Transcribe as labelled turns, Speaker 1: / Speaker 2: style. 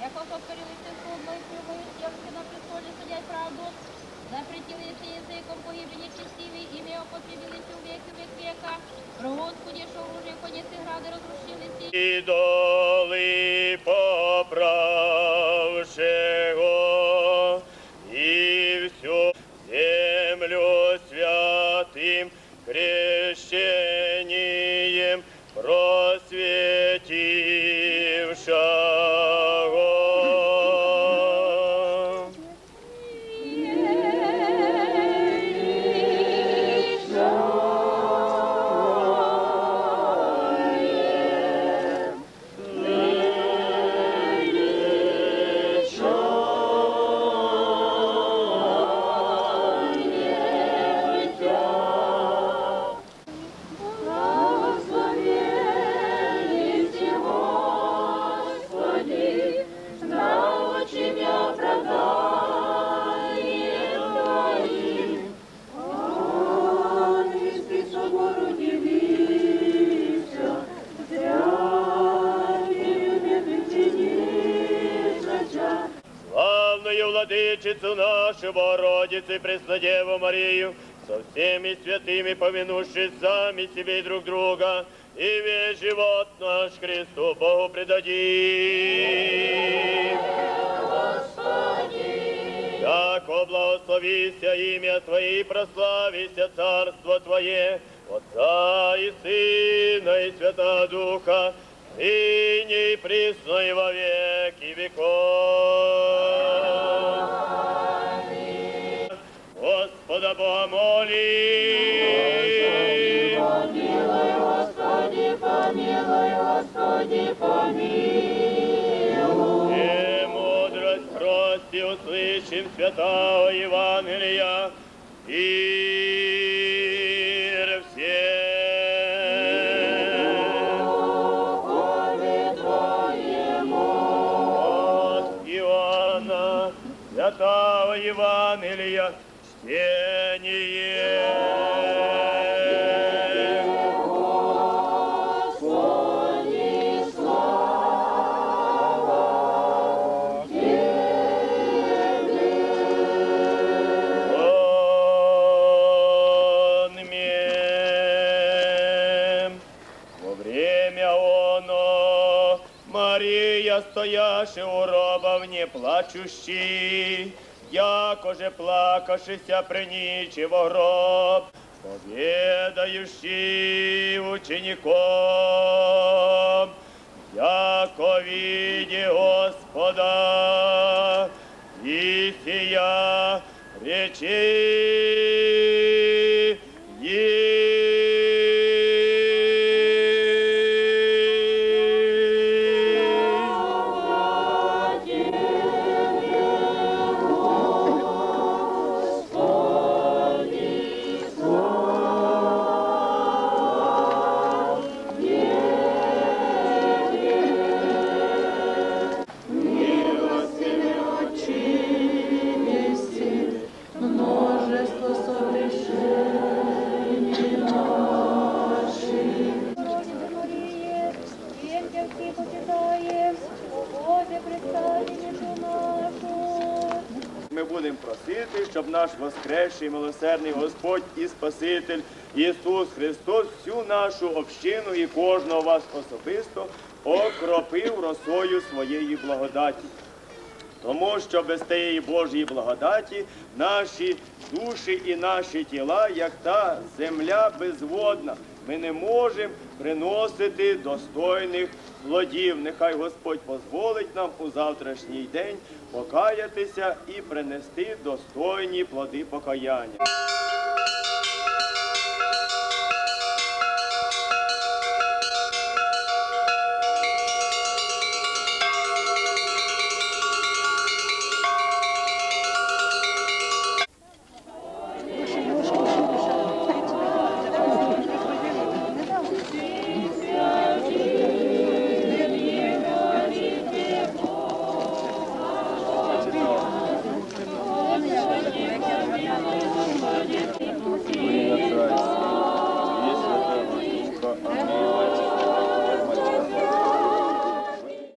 Speaker 1: Як покорилися судно і прямою сєвки на престолі судять правду, запретілися язиком погибелі чистіві, ім'я употребилися у веки век века. Про Господі, що уже коніці гради розрушилися.
Speaker 2: Ідоли поправшего владычицу нашу Богородицу и Преснодеву Марию, со всеми святыми помянувшись сами себе и друг друга, и весь живот наш Христу Богу предадим. Яко благословися имя Твое и прославися Царство Твое, Отца и Сына и Святого Духа, ныне и присно и во веки веков. Господа Бога моли.
Speaker 1: Помилуй, Господи, помилуй, Господи, помилуй.
Speaker 2: И мудрость прости услышим святого Евангелия. Иоанна, святого Евангелия, чтение.
Speaker 1: Господи.
Speaker 2: Во время оно Мария, стояше у робов не плачущий, якоже плакавшися приніче во гроб, повідаючи учеником, яко віді Господа, і сія речи Ми будемо просити, щоб наш воскресший милосердний Господь і Спаситель Ісус Христос всю нашу общину і кожного вас особисто окропив росою своєї благодаті. Тому що без тієї Божої благодаті наші душі і наші тіла, як та земля безводна, ми не можемо приносити достойних плодів. Нехай Господь дозволить нам у завтрашній день покаятися і принести достойні плоди покаяння.